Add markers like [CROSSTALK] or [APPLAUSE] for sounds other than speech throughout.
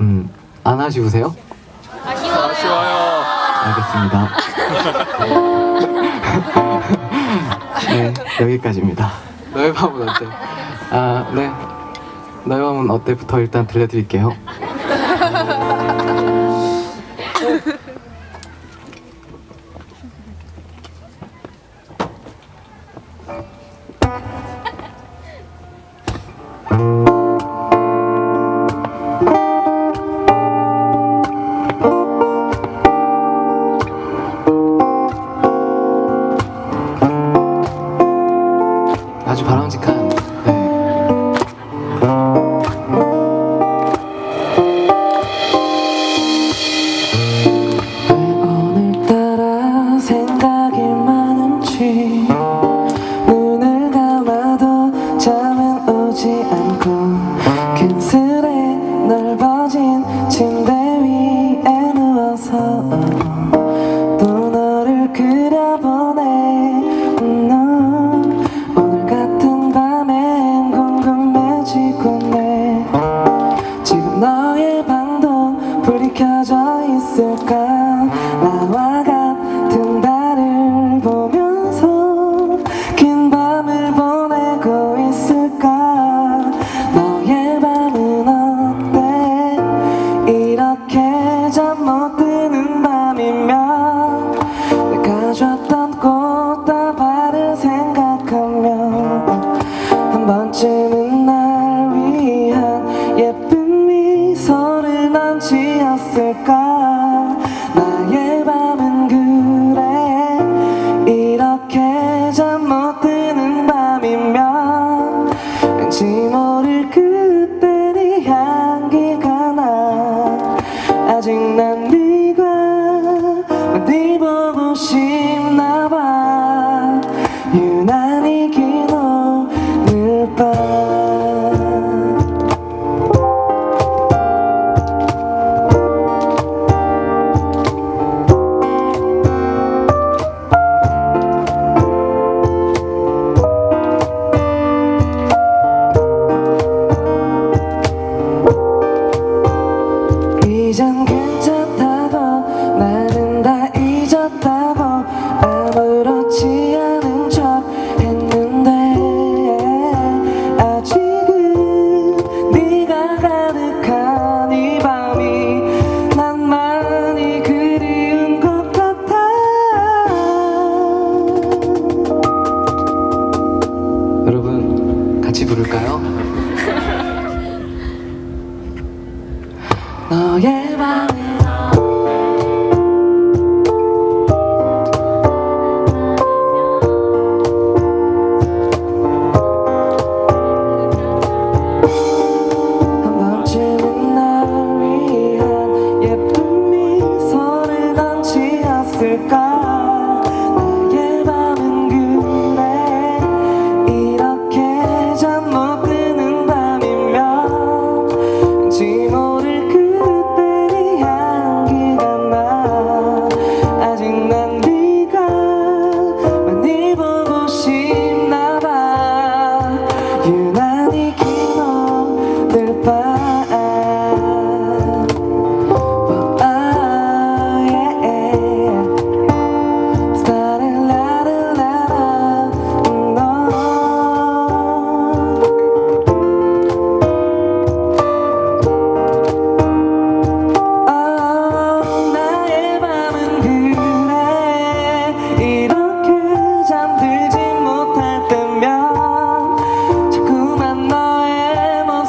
음, 안 아쉬우세요? 아쉬워요. 알겠습니다. 네, [LAUGHS] 여기까지입니다. 너의 밤은 어때? 아, 네. 너의 밤은 어때부터 일단 들려드릴게요. 아주 바람직한 있을까? 나와 같은 나를 보면서 긴 밤을 보내고 있을까? 너의 밤은 어때? 이렇게 잠 못 드는 밤이면 내가 줬던 꽃다발을 생각하면 한 번쯤은 날 위한 예쁜 미소를 넌 지었을까 See. 부를까요? [LAUGHS] 너의 밤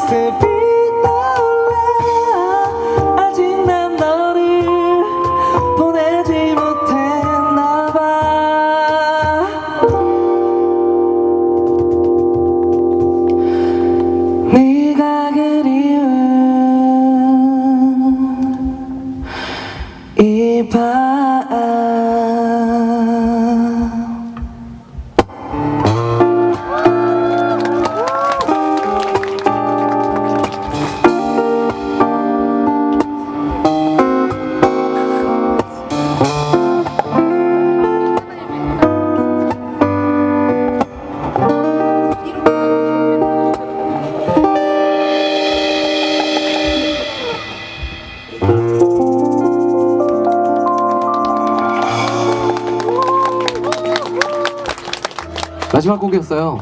빛에 빛나올라 아직 난 너를 보내지 못했나봐. 네가 그리운 이밤. 마지막 곡이었어요.